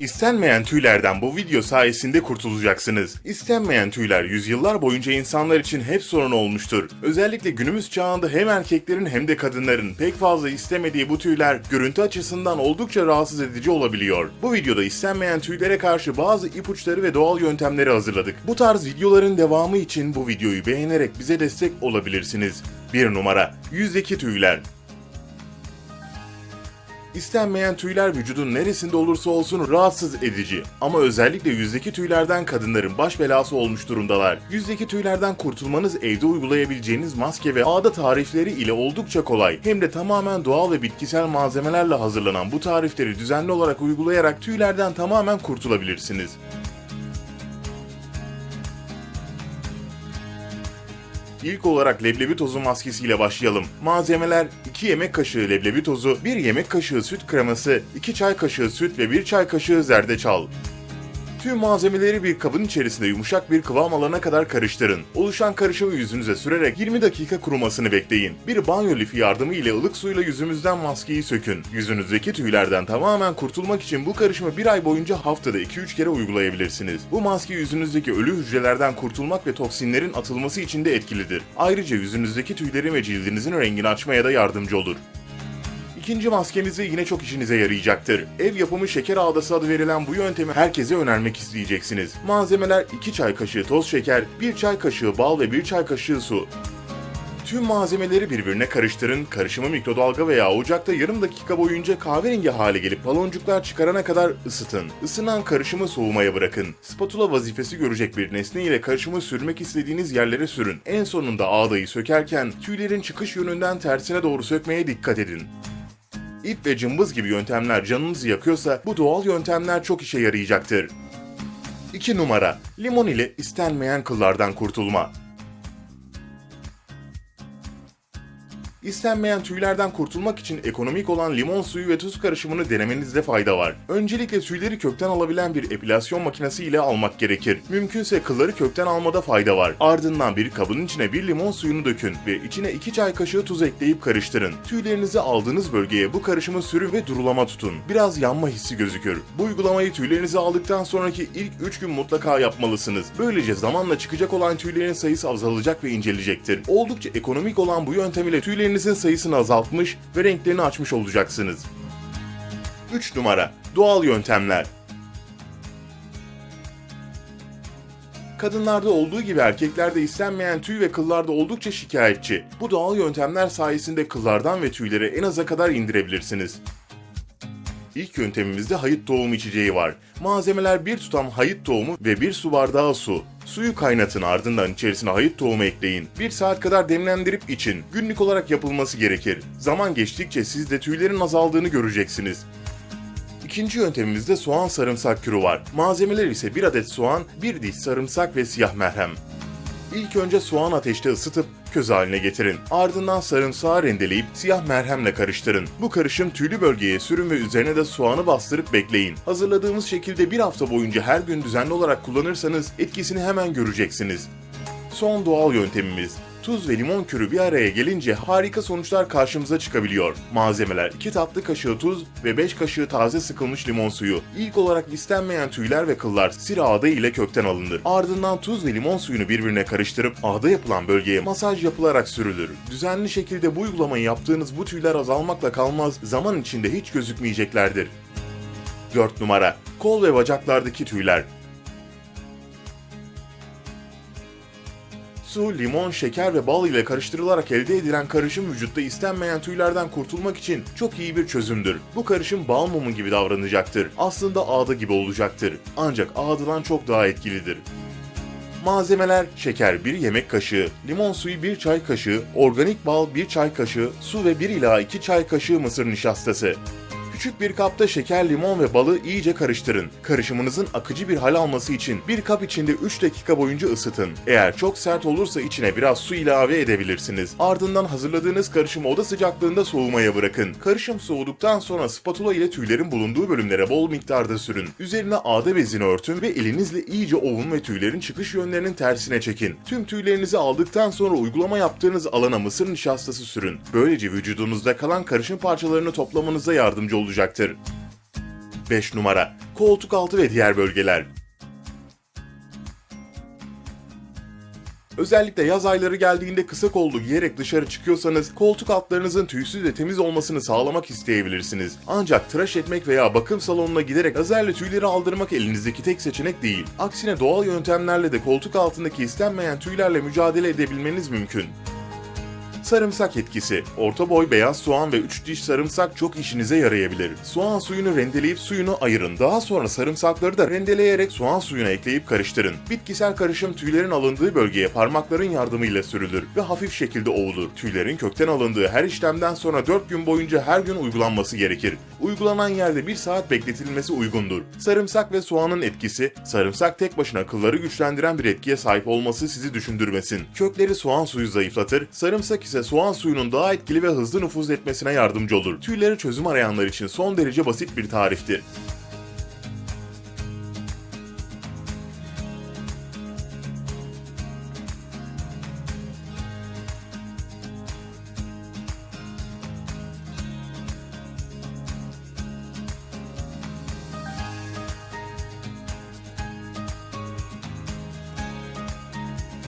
İstenmeyen tüylerden bu video sayesinde kurtulacaksınız. İstenmeyen tüyler yüzyıllar boyunca insanlar için hep sorun olmuştur. Özellikle günümüz çağında hem erkeklerin hem de kadınların pek fazla istemediği bu tüyler görüntü açısından oldukça rahatsız edici olabiliyor. Bu videoda istenmeyen tüylere karşı bazı ipuçları ve doğal yöntemleri hazırladık. Bu tarz videoların devamı için bu videoyu beğenerek bize destek olabilirsiniz. 1 numara Yüzdeki tüyler İstenmeyen tüyler vücudun neresinde olursa olsun rahatsız edici. Ama özellikle yüzdeki tüylerden kadınların baş belası olmuş durumdalar. Yüzdeki tüylerden kurtulmanız evde uygulayabileceğiniz maske ve ağda tarifleri ile oldukça kolay. Hem de tamamen doğal ve bitkisel malzemelerle hazırlanan bu tarifleri düzenli olarak uygulayarak tüylerden tamamen kurtulabilirsiniz. İlk olarak leblebi tozu maskesiyle başlayalım. Malzemeler 2 yemek kaşığı leblebi tozu, 1 yemek kaşığı süt kreması, 2 çay kaşığı süt ve 1 çay kaşığı zerdeçal. Tüm malzemeleri bir kabın içerisinde yumuşak bir kıvam alana kadar karıştırın. Oluşan karışımı yüzünüze sürerek 20 dakika kurumasını bekleyin. Bir banyo lifi yardımı ile ılık suyla yüzümüzden maskeyi sökün. Yüzünüzdeki tüylerden tamamen kurtulmak için bu karışımı bir ay boyunca haftada 2-3 kere uygulayabilirsiniz. Bu maske yüzünüzdeki ölü hücrelerden kurtulmak ve toksinlerin atılması için de etkilidir. Ayrıca yüzünüzdeki tüylerin ve cildinizin rengini açmaya da yardımcı olur. İkinci maskemiz de yine çok işinize yarayacaktır. Ev yapımı şeker ağdası adı verilen bu yöntemi herkese önermek isteyeceksiniz. Malzemeler 2 çay kaşığı toz şeker, 1 çay kaşığı bal ve 1 çay kaşığı su. Tüm malzemeleri birbirine karıştırın, karışımı mikrodalga veya ocakta yarım dakika boyunca kahverengi hale gelip baloncuklar çıkarana kadar ısıtın. Isınan karışımı soğumaya bırakın. Spatula vazifesi görecek bir nesne ile karışımı sürmek istediğiniz yerlere sürün. En sonunda ağdayı sökerken tüylerin çıkış yönünden tersine doğru sökmeye dikkat edin. İp ve cımbız gibi yöntemler canınızı yakıyorsa bu doğal yöntemler çok işe yarayacaktır. 2 numara Limon ile istenmeyen kıllardan kurtulma. İstenmeyen tüylerden kurtulmak için ekonomik olan limon suyu ve tuz karışımını denemenizde fayda var. Öncelikle tüyleri kökten alabilen bir epilasyon makinesi ile almak gerekir. Mümkünse kılları kökten almada fayda var. Ardından bir kabın içine bir limon suyunu dökün ve içine 2 çay kaşığı tuz ekleyip karıştırın. Tüylerinizi aldığınız bölgeye bu karışımı sürün ve durulama tutun. Biraz yanma hissi gözükür. Bu uygulamayı tüylerinizi aldıktan sonraki ilk 3 gün mutlaka yapmalısınız. Böylece zamanla çıkacak olan tüylerin sayısı azalacak ve inceleyecektir. Oldukça ekonomik olan bu yöntem ile tüylerinizin sayısını azaltmış ve renklerini açmış olacaksınız. 3 numara Doğal yöntemler Kadınlarda olduğu gibi erkeklerde istenmeyen tüy ve kıllarda oldukça şikayetçi. Bu doğal yöntemler sayesinde kıllardan ve tüyleri en aza kadar indirebilirsiniz. İlk yöntemimizde hayıt tohumu içeceği var. Malzemeler bir tutam hayıt tohumu ve bir su bardağı su. Suyu kaynatın ardından içerisine hayıt tohumu ekleyin. Bir saat kadar demlendirip için. Günlük olarak yapılması gerekir. Zaman geçtikçe siz de tüylerin azaldığını göreceksiniz. İkinci yöntemimizde soğan sarımsak kürü var. Malzemeler ise bir adet soğan, bir diş sarımsak ve siyah merhem. İlk önce soğan ateşte ısıtıp köz haline getirin. Ardından sarımsağı rendeleyip siyah merhemle karıştırın. Bu karışım tüylü bölgeye sürün ve üzerine de soğanı bastırıp bekleyin. Hazırladığımız şekilde bir hafta boyunca her gün düzenli olarak kullanırsanız etkisini hemen göreceksiniz. Son doğal yöntemimiz. Tuz ve limon kürü bir araya gelince harika sonuçlar karşımıza çıkabiliyor. Malzemeler 2 tatlı kaşığı tuz ve 5 kaşığı taze sıkılmış limon suyu. İlk olarak istenmeyen tüyler ve kıllar sir ağda ile kökten alınır. Ardından tuz ve limon suyunu birbirine karıştırıp ağda yapılan bölgeye masaj yapılarak sürülür. Düzenli şekilde bu uygulamayı yaptığınız bu tüyler azalmakla kalmaz, zaman içinde hiç gözükmeyeceklerdir. 4 numara Kol ve bacaklardaki tüyler Su, limon, şeker ve bal ile karıştırılarak elde edilen karışım vücutta istenmeyen tüylerden kurtulmak için çok iyi bir çözümdür. Bu karışım bal mumu gibi davranacaktır. Aslında ağda gibi olacaktır. Ancak ağdadan çok daha etkilidir. Malzemeler şeker 1 yemek kaşığı, limon suyu 1 çay kaşığı, organik bal 1 çay kaşığı, su ve 1 ila 2 çay kaşığı mısır nişastası. Küçük bir kapta şeker, limon ve balı iyice karıştırın. Karışımınızın akıcı bir hal alması için bir kap içinde 3 dakika boyunca ısıtın. Eğer çok sert olursa içine biraz su ilave edebilirsiniz. Ardından hazırladığınız karışımı oda sıcaklığında soğumaya bırakın. Karışım soğuduktan sonra spatula ile tüylerin bulunduğu bölümlere bol miktarda sürün. Üzerine ağda bezini örtün ve elinizle iyice ovun ve tüylerin çıkış yönlerinin tersine çekin. Tüm tüylerinizi aldıktan sonra uygulama yaptığınız alana mısır nişastası sürün. Böylece vücudunuzda kalan karışım parçalarını toplamanıza yardımcı olacaktır. 5 numara. Koltuk altı ve diğer bölgeler. Özellikle yaz ayları geldiğinde kısa kollu giyerek dışarı çıkıyorsanız koltuk altlarınızın tüysüz ve temiz olmasını sağlamak isteyebilirsiniz. Ancak tıraş etmek veya bakım salonuna giderek lazerle tüyleri aldırmak elinizdeki tek seçenek değil. Aksine doğal yöntemlerle de koltuk altındaki istenmeyen tüylerle mücadele edebilmeniz mümkün. Sarımsak etkisi. Orta boy beyaz soğan ve 3 diş sarımsak çok işinize yarayabilir. Soğan suyunu rendeleyip suyunu ayırın. Daha sonra sarımsakları da rendeleyerek soğan suyuna ekleyip karıştırın. Bitkisel karışım tüylerin alındığı bölgeye parmakların yardımıyla sürülür ve hafif şekilde ovulur. Tüylerin kökten alındığı her işlemden sonra 4 gün boyunca her gün uygulanması gerekir. Uygulanan yerde 1 saat bekletilmesi uygundur. Sarımsak ve soğanın etkisi, sarımsak tek başına kılları güçlendiren bir etkiye sahip olması sizi düşündürmesin. Kökleri soğan suyu zayıflatır, sarımsak ise soğan suyunun daha etkili ve hızlı nüfuz etmesine yardımcı olur. Tüyleri çözüm arayanlar için son derece basit bir tariftir.